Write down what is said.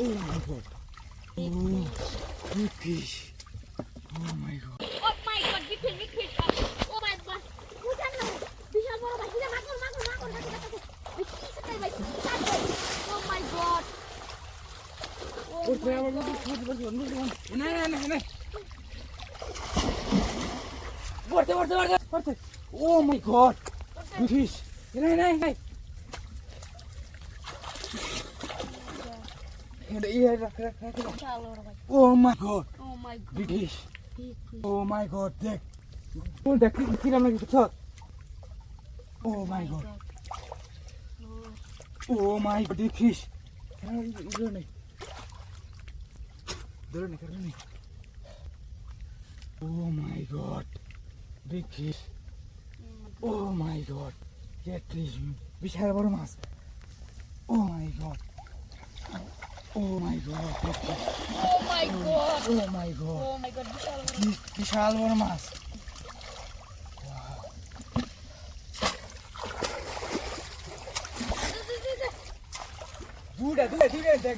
Oh my god. Oh, fish. Oh my god. Oh my god, big fish, big fish. Oh my god. Bukan lah. Bisa mau apa? Kita makul, makul, makul. Kita kita kita. Oh my god. Oh my god. Nah, nah, nah, nah. Borte, borte, borte, borte. Oh my god. Big fish. Nah, nah, nah. Yeah Oh. Oh my god fish. Big fish Oh my god, দেখ তুই দেখ কিরাম লাগে বুঝছ Oh my god. Oh my god, big fish. ধরে নে ধরে নে ধরে নে Oh my god. Big fish. Oh my god. Get this বিশাল বড় মাছ Oh my god. Oh my god. Oh my god. My Oh my god. ও মাই বিশাল বড় বিশাল বড় মাছ দুটা দুটা দুটা দেখ